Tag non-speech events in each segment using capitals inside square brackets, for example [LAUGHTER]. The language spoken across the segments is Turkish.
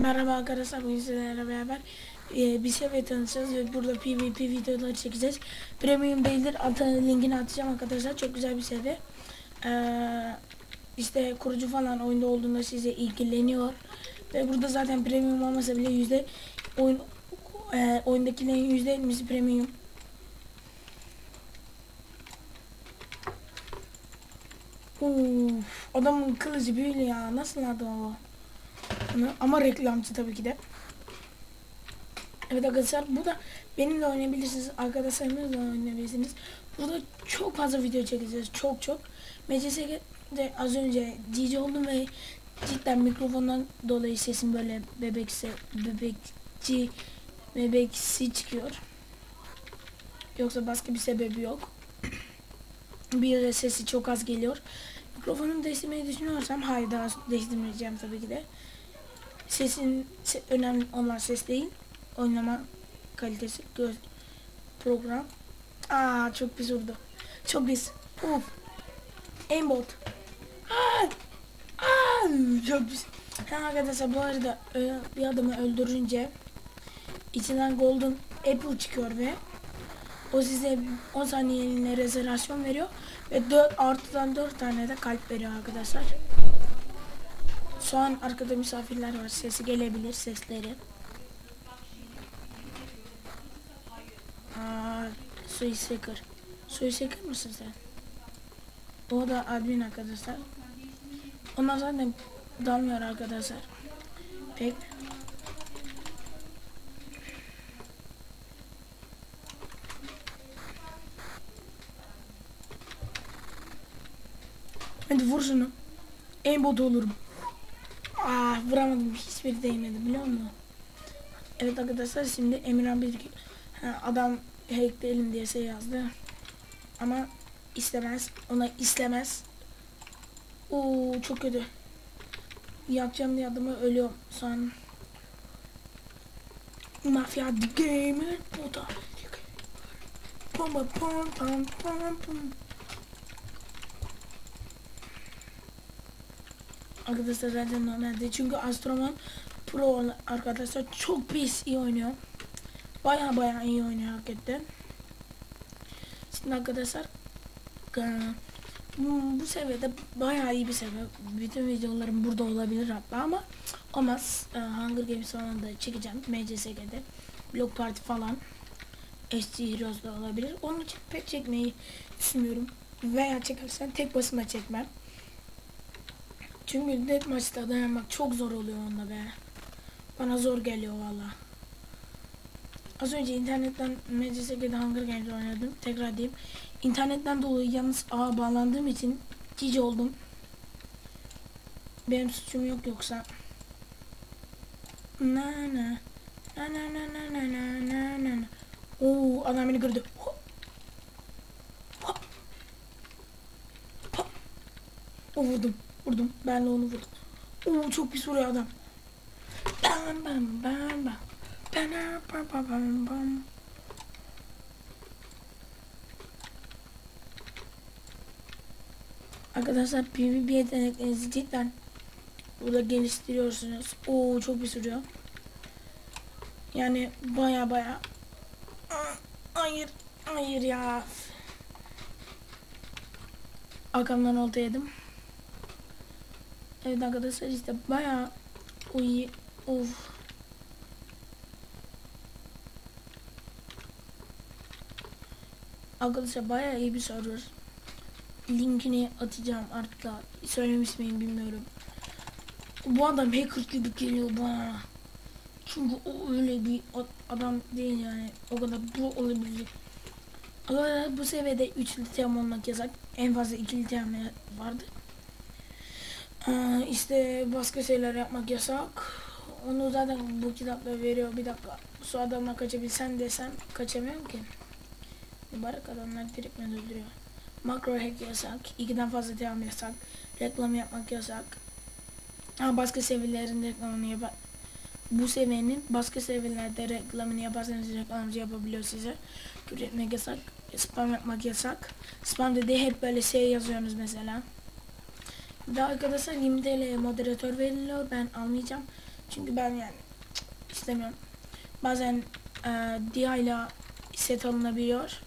Merhaba arkadaşlar bugün sizlerle beraber e, bir seviye tanıtacağız ve burada PvP videoları çekeceğiz. Premium değildir. Altına linkini atacağım arkadaşlar. Çok güzel bir seviye. Ee, işte kurucu falan oyunda olduğunda size ilgileniyor. Ve burada zaten premium olmasa bile yüzde oyun e, oyundakilerin yüzde elmisi premium. Uf, adamın kılıcı böyle ya. Nasıl adam o? Ama- Ama reklamcı tabii ki de. Evet arkadaşlar bu da benimle oynayabilirsiniz. Arkadaşlarınızla oynayabilirsiniz. Burada çok fazla video çekeceğiz. Çok çok. MCS'de az önce DJ oldum ve cidden mikrofondan dolayı sesim böyle bebekse bebekçi bebeksi çıkıyor. Yoksa başka bir sebebi yok. [CLEARS THROAT] bir de sesi çok az geliyor. Mikrofonumu değiştirmeyi düşünüyorsam hayır daha değiştirmeyeceğim tabii ki de. Sesin se- önemli olan ses değil. Oynama kalitesi göz program. Aa çok pis vurdu. Çok pis. Uf. Aimbot. Aa! Aa! Çok pis. Ha, arkadaşlar bu arada e, bir adamı öldürünce içinden golden apple çıkıyor ve o size 10 saniyeliğine rezervasyon veriyor ve 4 artıdan 4 tane de kalp veriyor arkadaşlar. Şu an arkada misafirler var. Sesi gelebilir sesleri. Aa, suyu seker. Suyu seker mısın sen? O da admin arkadaşlar. Onlar zaten dalmıyor arkadaşlar. Pek. Hadi vur şunu. Aimbot olurum. Aa vuramadım. Hiçbiri değmedi biliyor musun? Evet arkadaşlar şimdi Emirhan bir ha, adam hackleyelim diye şey yazdı. Ama istemez. Ona istemez. Oo çok kötü. Yapacağım diye adamı ölüyorum son. Mafya the gamer bu da. Pam pam pam pam Arkadaşlar zaten normalde çünkü Astroman Pro arkadaşlar çok pis iyi oynuyor. Baya baya iyi oynuyor hakikaten. Şimdi arkadaşlar e, bu, bu seviyede baya iyi bir seviye. Bütün videolarım burada olabilir hatta ama olmaz. E, Hunger Games falan da çekeceğim. MCSG'de. Block Party falan. SG Heroes da olabilir. Onun için pek çekmeyi düşünmüyorum. Veya çekersen tek başıma çekmem. Tüm gün hep maçta dayanmak çok zor oluyor onda be. Bana zor geliyor valla. Az önce internetten MCSG'de Hunger Games oynadım. Tekrar diyeyim. İnternetten dolayı yalnız ağa bağlandığım için cici oldum. Benim suçum yok yoksa. Na na. Na na na na na na na na. Oo adam beni gördü. Hop. Hop. Hop. O vurdum. Vurdum. Ben de onu vurdum. Oo çok pis vuruyor adam. Bam bam bam bam. Bam bam bam bam bam. Arkadaşlar PvP yeteneklerinizi cidden burada geliştiriyorsunuz. Oo çok pis vuruyor. Yani baya baya. Hayır. Hayır ya. Arkamdan olta yedim. Evet arkadaşlar işte bayağı uyu of. Arkadaşlar bayağı iyi bir server. Linkini atacağım artık da söylemiş miyim bilmiyorum. Bu adam hacker gibi geliyor bana. Çünkü o öyle bir adam değil yani. O kadar pro olabilir. Arkadaşlar bu seviyede 3 litrem olmak yasak. En fazla 2 litrem vardı. Ee, işte başka şeyler yapmak yasak. Onu zaten bu kitapta veriyor. Bir dakika. Su adamla kaçabilsen desem kaçamıyorum ki. Mübarek adamlar direkt beni öldürüyor. Makro hack yasak. İkiden fazla devam yasak. Reklam yapmak yasak. Ha, başka seviyelerin reklamını yap. Bu seviyenin başka seviyelerde reklamını yaparsanız reklamcı yapabiliyor size. Küfür etmek yasak. Spam yapmak yasak. Spam dediği hep böyle şey yazıyorsunuz mesela. Ve arkadaşlar 20 TL moderatör veriliyor. Ben almayacağım. Çünkü ben yani istemiyorum. Bazen e, Dia ile set alınabiliyor.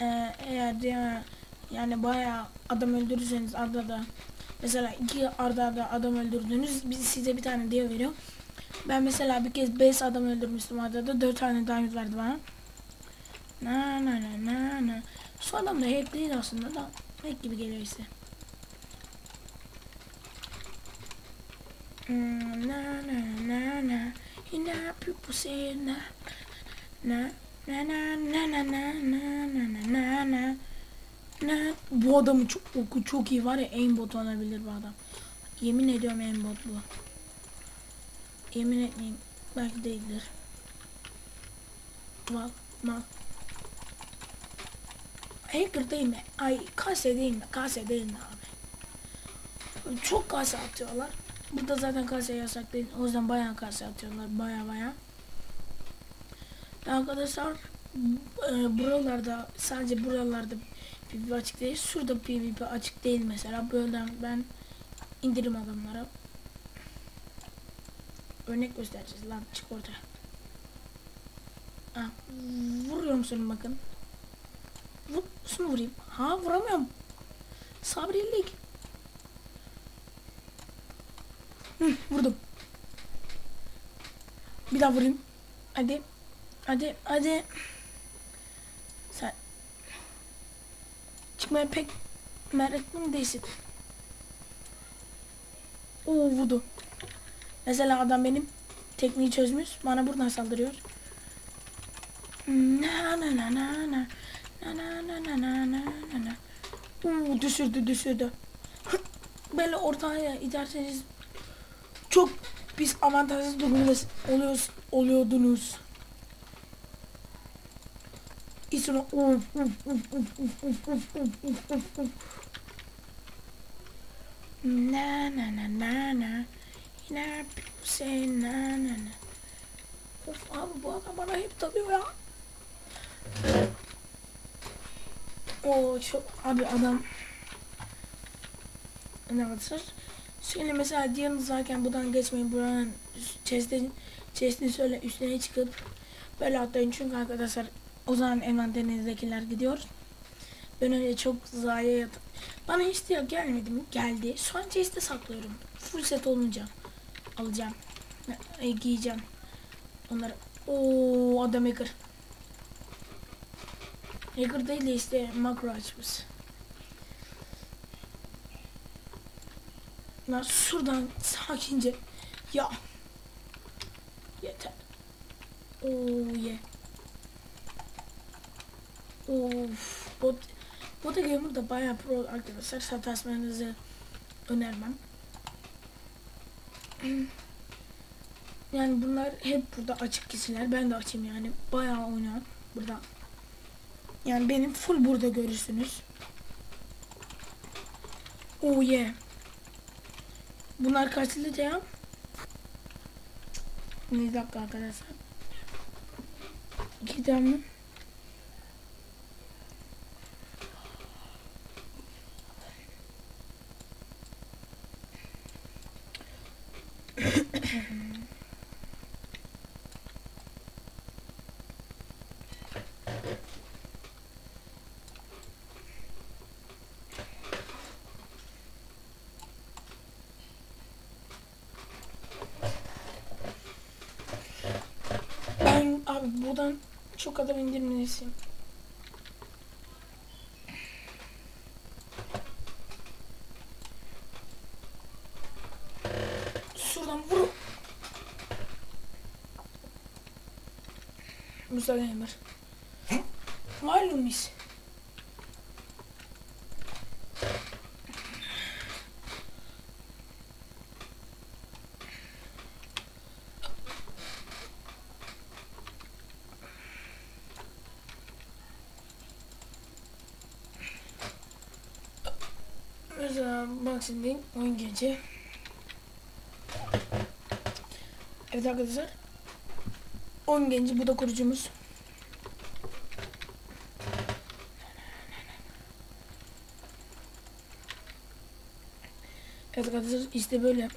E, eğer Dia yani bayağı adam öldürürseniz arda da mesela iki arda arda adam öldürdünüz biz size bir tane Dia veriyor. Ben mesela bir kez 5 adam öldürmüştüm arda da 4 tane diamond verdi bana. Na na na na na. Şu adam da hack değil aslında da hack gibi geliyor. Hmm, na na na na. People say na na na na na na na na na na na na bu adamın çok oku çok iyi var ya aimbot olabilir bu adam. Yemin ediyorum aimbot bu. Yemin etmeyeyim. Belki değildir. Mal mal. Hacker değil mi? Ay kase değil mi? Kase değil mi abi? Çok kase atıyorlar. Burada zaten kase yasak değil. O yüzden bayağı kase atıyorlar. Baya baya. Arkadaşlar e, buralarda sadece buralarda PvP açık değil. Şurada PvP açık değil mesela. Böyle ben indirim adamlara. Örnek göstereceğiz lan çık ortaya. Ha, vuruyorum seni bakın. Vur, şunu vurayım. Ha vuramıyorum. Sabrilik. Hı, vurdum. Bir daha vurayım. Hadi. Hadi, hadi. Sen çıkmaya pek meraklı değilsin? Oo vurdu. Mesela adam benim tekniği çözmüş. Bana buradan saldırıyor. Na na na na na. Na na na na na na na na. Oo düşürdü düşürdü. Böyle ortaya iterseniz çok biz avantajsız durumda oluyoruz, oluyordunuz. İsona uf uf uf uf uf uf uf uf uf uf Na na na na na. Yine say na na na. Of abi bu adam bana hep dalıyor ya. O çok abi adam arkadaşlar Şimdi mesela diyanız varken buradan geçmeyin buranın chest'in chest'in şöyle üstüne çıkıp böyle atlayın çünkü arkadaşlar o zaman envanterinizdekiler gidiyor. Ben öyle çok zayiat yatıp bana hiç diyor gelmedi mi? Geldi. An chest'e saklıyorum. Full set olunca alacağım. E, giyeceğim. Onları o adam hacker. Hacker değil de işte makro açmış. Lan şuradan sakince ya yeter. Oo ye. Of. Bot, Bota Gamer da bayağı pro arkadaşlar. Sataşmanızı önermem. Yani bunlar hep burada açık kişiler. Ben de açayım yani. Bayağı oynayan burada. Yani benim full burada görürsünüz. Oh yeah. Bunlar kaçlı ya? Bir dakika arkadaşlar. İki tane. Ben abi buradan çok adam indirmelisiyim. Şuradan vur. Mustafa Emir. Malum Mesela bak şimdi oyun gece. Evet arkadaşlar. Oyun genci bu da kurucumuz. Arkadaşlar işte böyle.